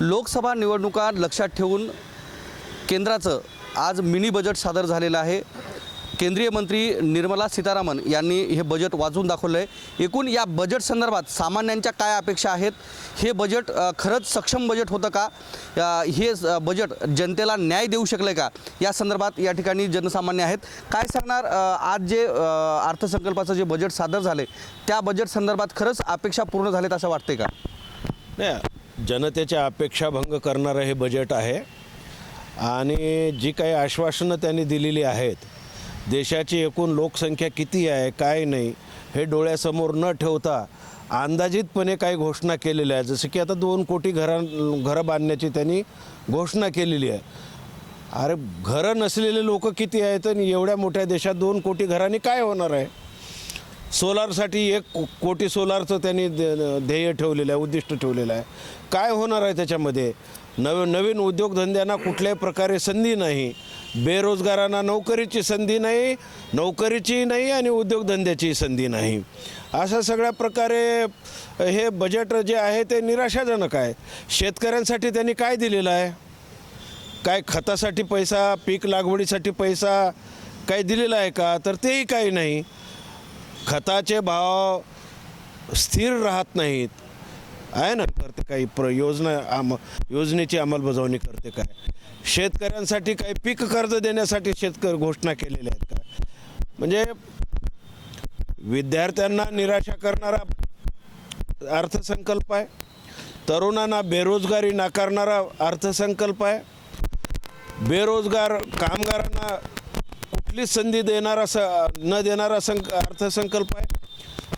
लोकसभा निवडणुका लक्षात ठेवून केंद्राचं आज मिनी बजेट सादर झालेलं आहे. केंद्रीय मंत्री निर्मला सीतारामन यांनी हे बजेट वाचून दाखवलं आहे एकूण या बजेट संदर्भात सामान्यांच्या काय अपेक्षा आहेत? हे बजेट खरंच सक्षम बजेट होतं का? हे बजेट जनतेला न्याय देऊ शकलं का? या संदर्भात या ठिकाणी जनसामान्य आहेत. काय सांगणार आज जे अर्थसंकल्पाचं जे बजेट सादर झाले त्या बजेट संदर्भात खरंच अपेक्षा पूर्ण झालेत असं वाटते का? नाही जनतेच्या अपेक्षाभंग करणारं हे बजेट आहे. आणि जी काही आश्वासनं त्यांनी दिलेली आहेत देशाची एकूण लोकसंख्या किती आहे काय नाही हे डोळ्यासमोर न ठेवता अंदाजितपणे काही घोषणा केलेल्या आहे जसं की आता दोन कोटी घरां घरं बांधण्याची त्यांनी घोषणा केलेली आहे. अरे घरं नसलेले लोक किती आहेत आणि एवढ्या मोठ्या देशात दोन कोटी घरांनी काय होणार आहे? सोलारसाठी एक को- कोटी सोलारचं त्यांनी द- ध्येय ठेवलेलं आहे उद्दिष्ट ठेवलेलं आहे. काय होणार आहे त्याच्यामध्ये? नव नवीन उद्योगधंद्यांना कुठल्याही प्रकारे संधी नाही. बेरोजगारांना नोकरीची संधी नाही नोकरीची नाही आणि उद्योगधंद्याची संधी नाही. अशा सगळ्या प्रकारे हे बजेट जे आहे ते निराशाजनक आहे. शेतकऱ्यांसाठी त्यांनी काय दिलेलं आहे? काय खतासाठी पैसा पीक लागवडीसाठी पैसा काय दिलेला आहे का? तर तेही काही नाही. खताचे भाव स्थिर राहत नाहीत. आहे ना? करते काही प्र योजना आम योजनेची अंमलबजावणी करते काय? शेतकऱ्यांसाठी काही पीक कर्ज देण्यासाठी शेतकरी घोषणा केलेल्या आहेत का? म्हणजे विद्यार्थ्यांना निराशा करणारा अर्थसंकल्प आहे. तरुणांना बेरोजगारी नाकारणारा अर्थसंकल्प आहे. बेरोजगार कामगारांना कुठलीच संधी देणारा स न देणारा संक अर्थसंकल्प आहे.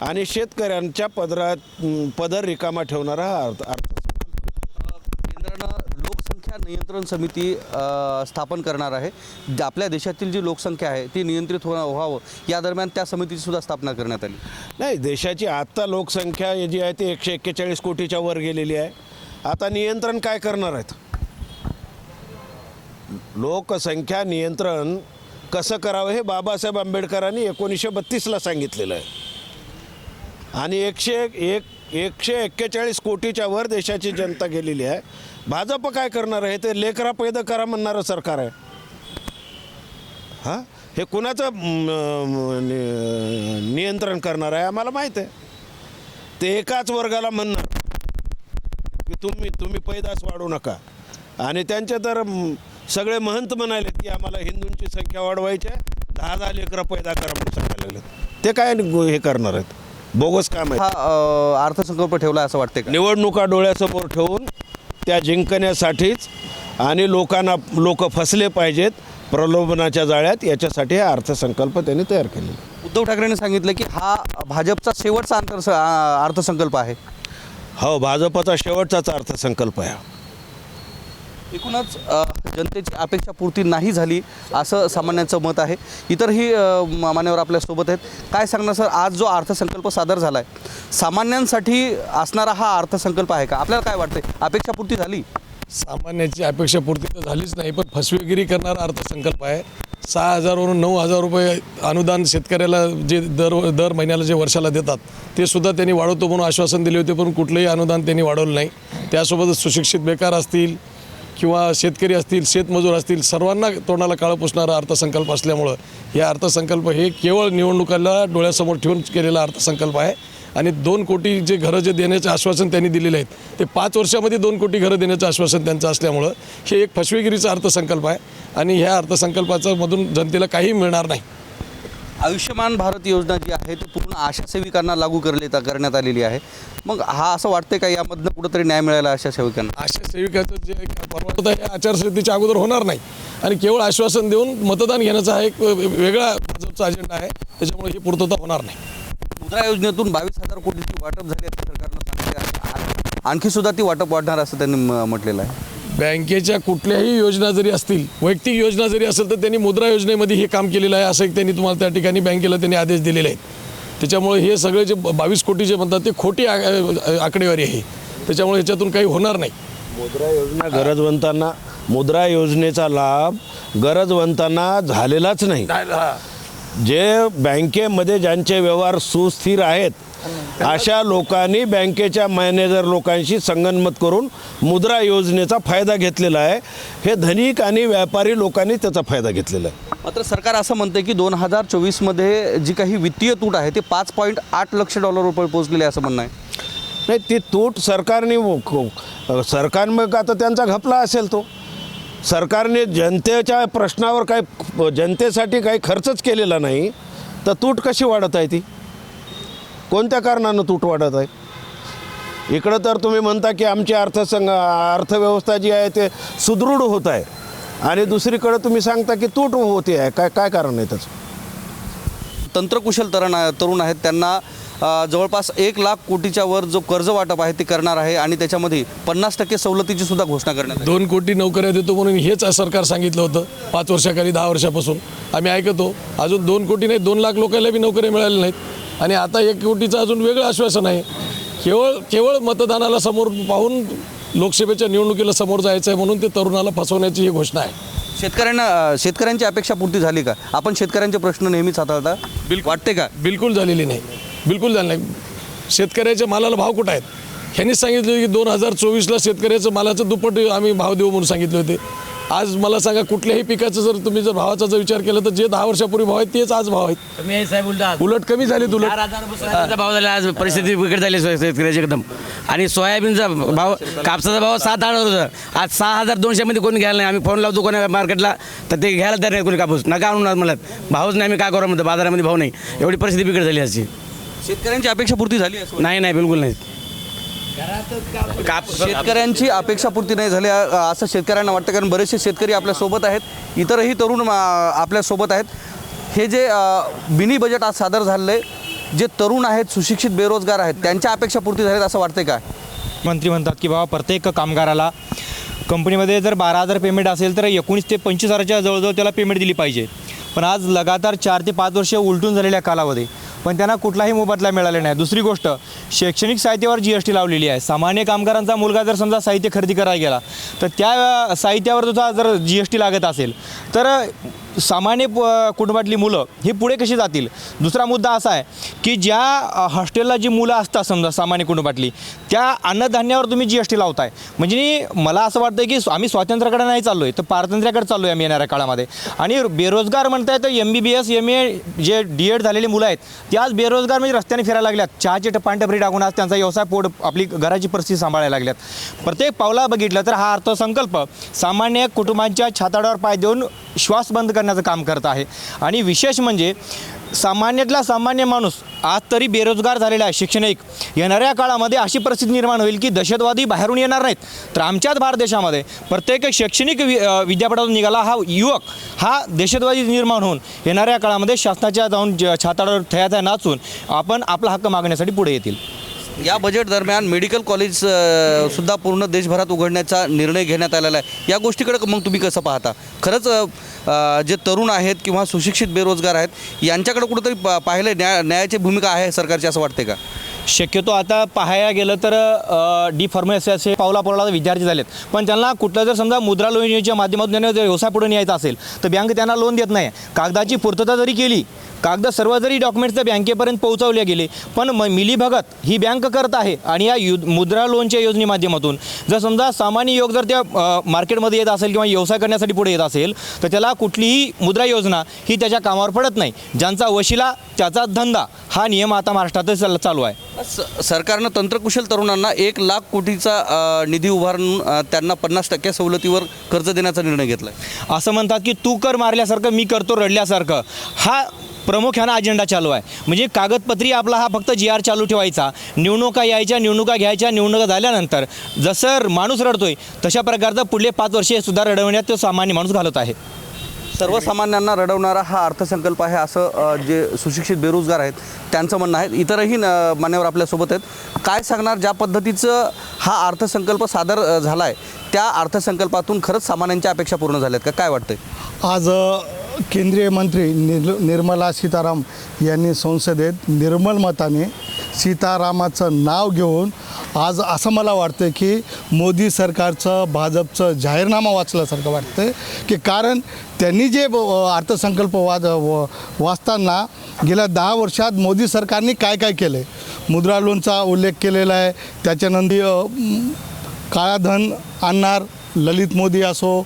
आणि शेतकऱ्यांच्या पदरात पदर रिकामा ठेवणारा हा अर्थ केंद्रानं लोकसंख्या नियंत्रण समिती अ, स्थापन करणार आहे. ज- आपल्या देशातील जी लोकसंख्या आहे ती नियंत्रित हो व्हावं या दरम्यान त्या समितीची सुद्धा स्थापना करण्यात आली. नाही देशाची आत्ता लोकसंख्या ही जी आहे ती एकशे एक्केचाळीस कोटीच्या वर गेलेली आहे. आता नियंत्रण काय करणार आहेत? लोकसंख्या नियंत्रण कसं करावं हे बाबासाहेब आंबेडकरांनी एकोणीसशे बत्तीसला सांगितलेलं आहे. आणि एकशे एक एकशे एक्केचाळीस कोटीच्या वर देशाची जनता गेलेली आहे. भाजप काय करणार आहे? ते लेकरा पैदा करा म्हणणारं सरकार आहे. हां? हे कुणाचं नियंत्रण करणार आहे? आम्हाला माहीत आहे. ते एकाच वर्गाला म्हणणार की तुम्ही तुम्ही पैदास वाढू नका. आणि त्यांचे तर सगळे महंत म्हणाले की आम्हाला हिंदूंची संख्या वाढवायची आहे. दहा दहा लेकरं पैदा करा म्हणून सांगायला लागले. ते काय हे करणार आहेत? बोगस काम आहे हा अ, अर्थसंकल्प ठेवला असं वाटते का? निवडणुका डोळ्यासमोर ठेवून त्या जिंकण्यासाठीच आणि लोकांना लोक फसले पाहिजेत प्रलोभनाच्या जाळ्यात याच्यासाठी हा अर्थसंकल्प त्यांनी तयार केलेला उद्धव ठाकरेंनी सांगितलं की हा भाजपचा शेवटचा अंतर अर्थसंकल्प आहे. हो भाजपचा शेवटचाच अर्थसंकल्प आहे. एकूणच जनतेची अपेक्षा पूर्ती नाही झाली असं सामान्यांचं मत आहे. इतरही मान्यवर आपल्यासोबत आहेत. काय सांगणार सर? आज जो अर्थसंकल्प सादर झाला आहे सामान्यांसाठी असणारा हा अर्थसंकल्प आहे का? आपल्याला काय वाटतं अपेक्षा पूर्ती झाली? सामान्याची अपेक्षा पूर्ती तर झालीच नाही पण फसवेगिरी करणारा अर्थसंकल्प आहे. सहा हजारवरून नऊ हजार रुपये अनुदान शेतकऱ्याला जे दर दर महिन्याला जे वर्षाला देतात ते सुद्धा त्यांनी वाढवतो म्हणून आश्वासन दिले होते पण कुठलंही अनुदान त्यांनी वाढवलं नाही. त्यासोबतच सुशिक्षित बेकार असतील किंवा शेतकरी असतील शेतमजूर असतील सर्वांना तोंडाला काळं पुसणारा अर्थसंकल्प असल्यामुळं हे अर्थसंकल्प हे केवळ निवडणुकाला डोळ्यासमोर ठेवून केलेला अर्थसंकल्प आहे. आणि दोन कोटी जे घरं जे देण्याचे आश्वासन त्यांनी दिलेले आहेत ते पाच वर्षामध्ये दोन कोटी घरं देण्याचं आश्वासन त्यांचं असल्यामुळं हे एक फसवेगिरीचा अर्थसंकल्प आहे. आणि ह्या अर्थसंकल्पाचं मधून जनतेला काही मिळणार नाही. आयुष्यमान भारत योजना जी आहे ती पूर्ण आशा सेविकांना लागू करले करण्यात आलेली आहे. मग हा असं वाटतंय का यामधनं कुठंतरी न्याय मिळाला आशा सेविकांना? आशा सेविकाचं जे परवा होता हे आचारसंहितेच्या अगोदर होणार नाही. आणि केवळ आश्वासन देऊन मतदान घेण्याचा हा एक वेगळा भाजपचा अजेंडा आहे. त्याच्यामुळे ही पूर्तता होणार नाही. मुद्रा योजनेतून बावीस हजार कोटीची वाटप झाली असं सरकारनं सांगितले आणखी सुद्धा ती वाटप वाढणार असं त्यांनी म्हटलेलं आहे. बँकेच्या कुठल्याही योजना जरी असतील वैयक्तिक योजना जरी असेल तर त्यांनी मुद्रा योजनेमध्ये हे काम केलेलं आहे असं एक त्यांनी तुम्हाला त्या ठिकाणी बँकेला त्यांनी आदेश दिलेले आहेत. त्याच्यामुळे हे सगळे जे बावीस कोटी जे म्हणतात ते खोटी आकडेवारी आहे. त्याच्यामुळे ह्याच्यातून काही होणार नाही. मुद्रा योजना गरजवंतांना मुद्रा योजनेचा लाभ गरजवंतांना झालेलाच नाही. जे बँकेमध्ये ज्यांचे व्यवहार सुस्थिर आहेत अशा लोकांनी बँकेच्या मॅनेजर लोकांशी संगनमत करून मुद्रा योजनेचा फायदा घेतलेला आहे. हे धनिक आणि व्यापारी लोकांनी त्याचा फायदा घेतलेला आहे. मात्र सरकार असं म्हणते की दोन हजार चोवीसमध्ये जी काही वित्तीय तूट आहे ते पाच पॉईंट आठ लक्ष डॉलर रुपये पोहोचलेली आहे असं म्हणणं आहे. नाही ती तूट सरकारने सरकार मग आता त्यांचा घपला असेल तो. सरकारने जनतेच्या प्रश्नावर काय जनतेसाठी काही खर्चच केलेला नाही. तर तूट कशी वाढत आहे ती? कोणत्या कारणानं तूट वाढत आहे? इकडं तर तुम्ही म्हणता की आमची अर्थसंघ अर्थव्यवस्था जी आहे ते सुदृढ होत आहे. आणि दुसरीकडं तुम्ही सांगता की तूट होते आहे. काय काय कारण आहे त्याचं? तंत्रकुशल तरुण तरुण आहेत. त्यांना जवळपास एक लाख कोटीच्या वर जो कर्ज वाटप आहे ते करणार आहे आणि त्याच्यामध्ये पन्नास टक्के सवलतीची सुद्धा घोषणा करण्यात आली. दोन कोटी नोकऱ्या देतो म्हणून हेच सरकार सांगितलं होतं. पाच वर्षाखाली दहा वर्षापासून. आम्ही ऐकतो अजून दोन कोटी नाही दोन लाख लोकांना बी नोकऱ्या मिळाल्या नाहीत. आणि आता एक कोटीचं अजून वेगळं आश्वासन आहे. केवळ केवळ मतदानाला समोर पाहून लोकसभेच्या निवडणुकीला समोर जायचं आहे म्हणून ते तरुणाला फसवण्याची ही घोषणा आहे. शेतकऱ्यांना शेतकऱ्यांची अपेक्षा पूर्ती झाली का? आपण शेतकऱ्यांचे प्रश्न नेहमीच हाताळता. वाटते का? बिलकुल झालेली नाही. बिलकुल झाली नाही. शेतकऱ्याच्या मालाला भाव कुठं आहेत? ह्यांनीच सांगितलं की दोन हजार चोवीसला शेतकऱ्याचं मालाचं दुप्पट आम्ही भाव देऊ म्हणून सांगितले होते. आज मला सांगा कुठल्याही पिकाचं जर तुम्ही जर भावाचा जर विचार केला तर जे दहा वर्षापूर्वी भाव आहेत तेच आज भाव आहेत. कमी आहे साहेब उलट उलट कमी चार हजार रुपये सोयाबीनचा भाव झाला आज परिस्थिती बिकट झाली सोय- शेतकऱ्याची एकदम. आणि सोयाबीनचा भाव कापसाचा भाव सात आठ होता. आज सहा हजार दोनशेमध्ये कोणी घ्यायला नाही. आम्ही फोन लावतो कोणी मार्केटला तर ते घ्यायला तयार नाही कोणी कापूस. नका आणून मला. भावच नाही आम्ही काय करू म्हणतो? बाजारामध्ये भाव नाही. एवढी परिस्थिती बिकट झाली आजची. शेतकऱ्यांची अपेक्षा पूर्ती झाली असं नाही नाही बिलकुल नाही. शेतकऱ्यांची अपेक्षा पूर्ती नाही झाली असं शेतकऱ्यांना वाटतं कारण बरेचसे शेतकरी आपल्यासोबत आहेत. इतरही तरुण अ, आपल्यासोबत आहेत. हे जे मिनी बजेट आज सादर झालेलं आहे जे तरुण आहेत सुशिक्षित बेरोजगार आहेत त्यांच्या अपेक्षा पूर्ती झाल्यात असं वाटतंय का? मंत्री म्हणतात की बाबा प्रत्येक कामगाराला कंपनीमध्ये जर बारा हजार पेमेंट असेल तर एकोणीस ते पंचवीस हजाराच्या जवळजवळ त्याला पेमेंट दिली पाहिजे. पण आज लगातार चार ते पाच वर्ष उलटून झालेल्या कालावधी पण त्यांना कुठलाही मोबदला मिळाला नाही. दुसरी गोष्ट शैक्षणिक साहित्यावर जी एस टी लावलेली आहे. सामान्य कामगारांचा मुलगा जर समजा साहित्य खरेदी करायला गेला तर त्या साहित्यावर सुद्धा जर जी एस टी लागत असेल तर सामान्य प- कुटुंबातली मुलं ही पुढे कशी जातील? दुसरा मुद्दा असा आहे की ज्या हॉस्टेलला जी मुलं असतात समजा सामान्य कुटुंबातली त्या अन्नधान्यावर तुम्ही जी एस टी लावताय म्हणजे मला असं वाटतं की आम्ही स्वातंत्र्याकडे नाही चाललो आहे तर पारतंत्र्याकडे चाललो आहे आम्ही येणाऱ्या काळामध्ये. आणि बेरोजगार म्हणताय तर M B B S M A जे डी एड झालेली मुलं आहेत ते आज बेरोजगार म्हणजे रस्त्याने फिरायला लागल्यात. चहाची टपानटपरी टाकून आज त्यांचा व्यवसाय पोट आपली घराची परिस्थिती सांभाळायला लागल्यात. प्रत्येक पावला बघितलं तर हा अर्थसंकल्प सामान्य कुटुंबांच्या छाताडावर पाय देऊन श्वास बंद करण्याचं काम करत आहे. आणि विशेष म्हणजे सामान्यातला सामान्य माणूस आज तरी बेरोजगार झालेला आहे शैक्षणिक. येणाऱ्या काळामध्ये अशी परिस्थिती निर्माण होईल की दहशतवादी बाहेरून येणार नाहीत तर आमच्याच भारत देशामध्ये प्रत्येक शैक्षणिक वि विद्यापीठातून निघाला हा युवक हा दहशतवादी निर्माण होऊन येणाऱ्या काळामध्ये शासनाच्या जाऊन ज- छाताडावर थयाथया नाचून आपण आपला हक्क मागण्यासाठी पुढे येतील. या बजेट दरम्यान मेडिकल कॉलेज अ, सुद्धा पूर्ण देशभरात उघडण्याचा निर्णय घेण्यात आलेला आहे. या गोष्टीकडे मग तुम्ही कसं पाहता? खरंच अ, अ, जे तरुण आहेत किंवा सुशिक्षित बेरोजगार आहेत यांच्याकडे कुठंतरी पा- पाहिलं न्याय न्यायाची भूमिका आहे सरकारची असं वाटते का? शक्यतो आता पाहायला गेलं तर डी फार्मसी असे पावला पावला विद्यार्थी झालेत. पण त्यांना कुठलं जर समजा मुद्रा लोन योजनेच्या माध्यमातून त्यांना जर व्यवसाय पुढे न्यायचा असेल तर बँक त्यांना लोन देत नाही. कागदाची पूर्तता जरी केली कागद सर्व जरी डॉक्युमेंट्स त्या बँकेपर्यंत पोहोचवले गेले पण म मिलीभगत ही बँक करत आहे आणि या यु मुद्रा लोनच्या योजने माध्यमातून जर समजा सामान्य योग जर त्या मार्केटमध्ये येत असेल किंवा व्यवसाय करण्यासाठी पुढे येत असेल तर त्याला कुठलीही मुद्रा योजना ही त्याच्या कामावर पडत नाही. ज्यांचा वशिला त्याचा धंदा हा नियम आता महाराष्ट्रातच चाल- आहे. सरकारनं तंत्रकुशल तरुणांना एक लाख कोटीचा निधी उभारून त्यांना पन्नास टक्के सवलतीवर कर्ज देण्याचा निर्णय घेतला असं म्हणतात की तू कर मारल्यासारखं मी करतो रडल्यासारखं. हा प्रमुख ह्याना अजेंडा चालू आहे. म्हणजे कागदपत्री आपला हा फक्त जी आर चालू ठेवायचा. निवडणुका यायच्या निवडणुका घ्यायच्या निवडणुका झाल्यानंतर जसं माणूस रडतोय तशा प्रकारचं पुढले पाच वर्षे सुद्धा रडवण्यात तो सामान्य माणूस घालत आहे. सर्वसामान्यांना रडवणारा हा अर्थसंकल्प आहे असं जे सुशिक्षित बेरोजगार आहेत त्यांचं म्हणणं आहे. इतरही न- मान्यवर आपल्यासोबत आहेत. काय सांगणार ज्या पद्धतीचं हा अर्थसंकल्प सादर झाला आहे त्या अर्थसंकल्पातून खरंच सामान्यांच्या अपेक्षा पूर्ण झाल्यात का? काय वाटतंय? आज केंद्रीय मंत्री निर्ल निर्मला सीताराम यांनी संसदेत निर्मल मताने सीतारामाचं नाव घेऊन आज असं मला वाटतं की मोदी सरकारचं भाजपचं जाहीरनामा वाचल्यासारखं वाटतं की कारण त्यांनी जे अर्थसंकल्प वाद वाचताना गेल्या दहा वर्षात मोदी सरकारने काय काय केलं आहे मुद्रा लोनचा उल्लेख केलेला आहे. त्याच्यानंतर काळाधन आणणार ललित मोदी असो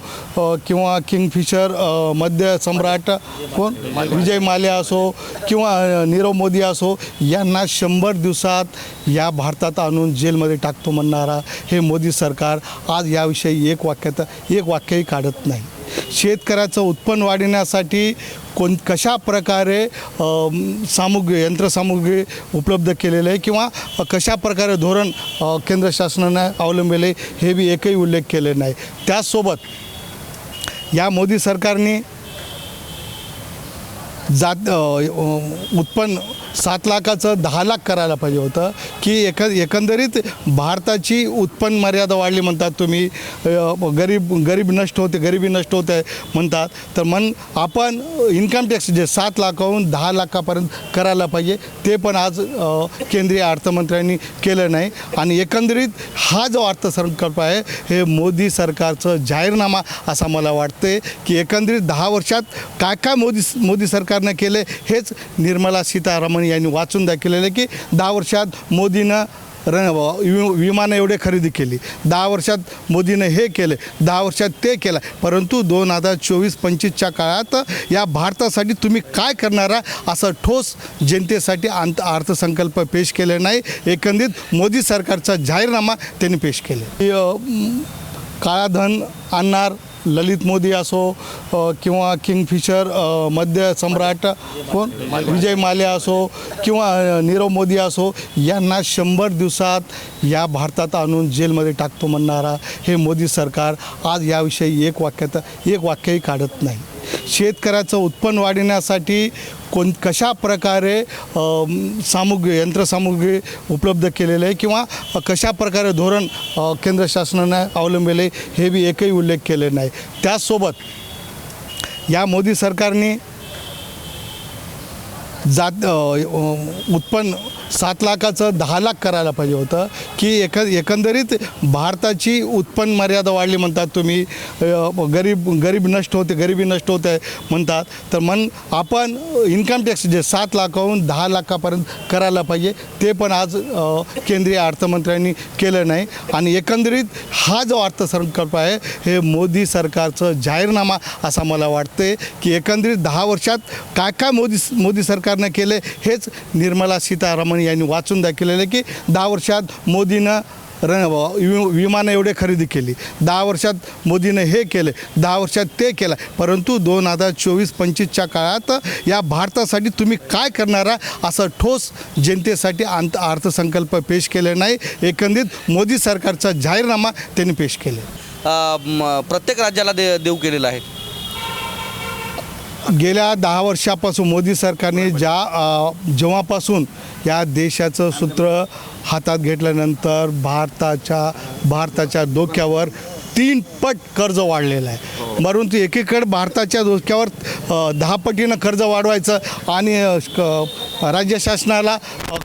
किंवा किंगफिशर मध्य सम्राट कोण? विजय माल्या असो किंवा नीरव मोदी असो यांना शंभर दिवसात या भारतात आणून जेलमध्ये टाकतो म्हणणारा हे मोदी सरकार आज याविषयी एक वाक्यात एक वाक्यही काढत नाही. शेतकऱ्याचं उत्पन्न वाढविण्यासाठी कोण कशा प्रकारे सामुग्री यंत्रसामुग्री उपलब्ध केलेलं आहे किंवा कशा प्रकारे धोरण केंद्र शासनाने अवलंबिले हे बी एकही उल्लेख केले नाही. त्याचसोबत या मोदी सरकारने जात उत्पन्न सात लाखाचं दहा लाख करायला पाहिजे होतं की एक एकंदरीत भारताची उत्पन्न मर्यादा वाढली म्हणतात तुम्ही. गरीब गरीब नष्ट होते गरिबी नष्ट होते म्हणतात. तर मन आपण इन्कम टॅक्स जे सात लाखाहून दहा लाखापर्यंत करायला पाहिजे ते पण आज केंद्रीय अर्थमंत्र्यांनी केलं नाही. आणि एकंदरीत हा जो अर्थसंकल्प आहे हे मोदी सरकारचं जाहीरनामा असा मला वाटते की एकंदरीत दहा वर्षात काय काय मोदी मोदी सरकारनं केले हेच निर्मला सीतारामन यांनी वाचून दाखवलेलं आहे की दहा वर्षात मोदीनं र वि- विमानं एवढे खरेदी केली. दहा वर्षात मोदीनं हे केले दहा वर्षात ते केलं. परंतु दोन हजार चोवीस पंचवीसच्या काळात या भारतासाठी तुम्ही काय करणारा असं ठोस जनतेसाठी अंत अर्थसंकल्प पेश केले नाही. एकंदरीत मोदी सरकारचा जाहीरनामा त्यांनी पेश केले. काळाधन आणणार ललित मोदी असो किंवा किंगफिशर मध्य सम्राट कोण? विजय माल्या असो किंवा नीरव मोदी असो यांना शंभर दिवसात या भारतात आणून जेलमध्ये टाकतो म्हणणारा हे मोदी सरकार आज याविषयी एक वाक्यात एक वाक्यही काढत नाही. शेतकऱ्याचं उत्पन्न वाढविण्यासाठी कोण कशा प्रकारे सामुग्री यंत्रसामुग्री उपलब्ध केलेलं आहे किंवा कशा प्रकारे धोरण केंद्र शासनाने अवलंबिले हे बी एकही उल्लेख केले नाही. त्याचसोबत या मोदी सरकारने जात उत्पन्न सात लाखाचं दहा लाख करायला पाहिजे होतं की एक एकंदरीत भारताची उत्पन्न मर्यादा वाढली म्हणतात तुम्ही. गरीब गरीब नष्ट होते गरिबी नष्ट होते म्हणतात. तर मन आपण इन्कम टॅक्स जे सात लाखाहून दहा लाखापर्यंत करायला पाहिजे ते पण आज केंद्रीय अर्थमंत्र्यांनी केलं नाही. आणि एकंदरीत हा जो अर्थसंकल्प आहे हे मोदी सरकारचं जाहीरनामा असा मला वाटते की एकंदरीत दहा वर्षात काय काय मोदी मोदी सरकारनं केले हेच निर्मला सीतारामन यांनी वाचून दाखवलेलं आहे की दहा वर्षात मोदीनं र वि- विमानं एवढे खरेदी केली. दहा वर्षात मोदीनं हे केले दहा वर्षात ते केलं. परंतु दोन हजार चोवीस पंचवीसच्या काळात या भारतासाठी तुम्ही काय करणारा असं ठोस जनतेसाठी अंत अर्थसंकल्प पेश केले नाही. एकंदरीत मोदी सरकारचा जाहीरनामा त्यांनी पेश केले. प्रत्येक राज्याला दे देऊ केलेला आहे. गेल्या दहा वर्षापासून मोदी सरकारने ज्या जेव्हापासून या देशाचं सूत्र हातात घेतल्यानंतर भारताच्या भारताच्या डोक्यावर तीन पट कर्ज वाढलेलं आहे. परंतु एकीकडे भारताच्या डोक्यावर दहा पटीनं कर्ज वाढवायचं आणि क- राज्य शासनाला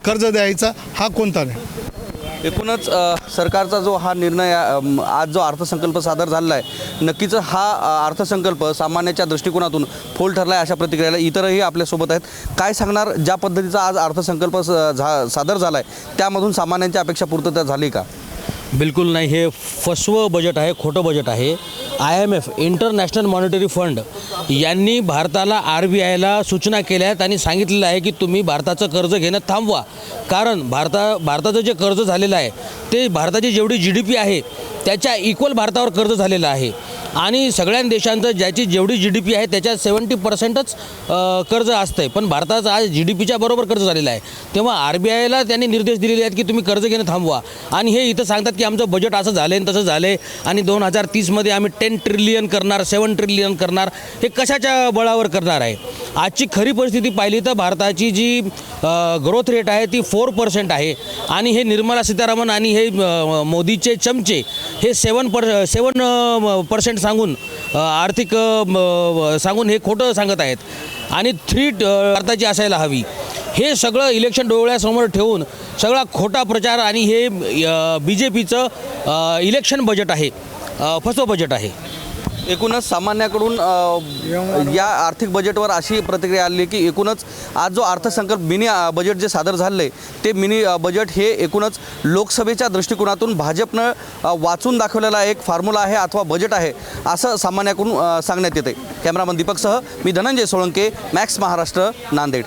कर्ज द्यायचं हा कोणता नाही एकूणच सरकारचा जो हा निर्णय आज जो अर्थसंकल्प सादर झालेला आहे नक्कीच हा अर्थसंकल्प सामान्याच्या दृष्टिकोनातून फोल ठरला आहे अशा प्रतिक्रियाला इतरही आपल्यासोबत आहेत. काय सांगणार ज्या पद्धतीचा आज अर्थसंकल्प स- झा सादर झाला आहे त्यामधून सामान्यांच्या अपेक्षा पूर्तता झाली का? बिलकुल नाही. हे फसवं बजेट आहे खोटं बजेट आहे. I M F International Monetary Fund यांनी भारताला आर बी आयला सूचना केल्या आहेत आणि सांगितलेलं आहे की तुम्ही भारताचं कर्ज घेणं थांबवा. कारण भारता भारताचं जे कर्ज झालेलं आहे ते भारताची जेवढी जी डी पी आहे त्याच्या इक्वल भारतावर कर्ज झालेलं आहे. आणि सगळ्या देशांचं ज्याची जेवढी जी डी पी आहे त्याच्यात सेवन्टी पर्सेंटच कर्ज असतं आहे पण भारताचं आज जी डी पीच्या बरोबर कर्ज झालेलं आहे. तेव्हा आर बी आयला त्यांनी निर्देश दिलेले आहेत की तुम्ही कर्ज घेणं थांबवा. आणि हे इथं सांगतात की आमचं बजेट असं झालं आहे तसं झालं आहे आणि दोन हजार तीसमध्ये आम्ही टेन ट्रिलियन करणार सेवन ट्रिलियन करणार. हे कशाच्या बळावर करणार आहे? आजची खरी परिस्थिती पाहिली तर भारताची जी ग्रोथ रेट आहे ती फोर पर्सेंट आहे. आणि हे निर्मला सीतारामन आणि हे मोदीचे चमचे हे सेवन पर सेवन पर्सेंट सांगून आर्थिक सांगून हे खोटं सांगत आहेत. आणि थ्री भारताची असायला हवी. हे सगळं इलेक्शन डोळ्यासमोर ठेवून सगळा खोटा प्रचार आणि हे बी जे पीचं इलेक्शन बजेट आहे. फसव फसवं बजेट आहे. एकूणच सामान्याकडून अ, या आर्थिक बजेटवर अशी प्रतिक्रिया आली की एकूणच आज जो अर्थसंकल्प मिनी अ, बजेट जे सादर झाले आहे ते मिनी अ, बजेट हे एकूणच लोकसभेच्या दृष्टिकोनातून भाजपनं अ, वाचून दाखवलेला एक फॉर्म्युला आहे अथवा बजेट आहे असं सामान्याकडून अ, सांगण्यात येते कॅमेरामन दीपकसह मी धनंजय सोळंके मॅक्स महाराष्ट्र नांदेड.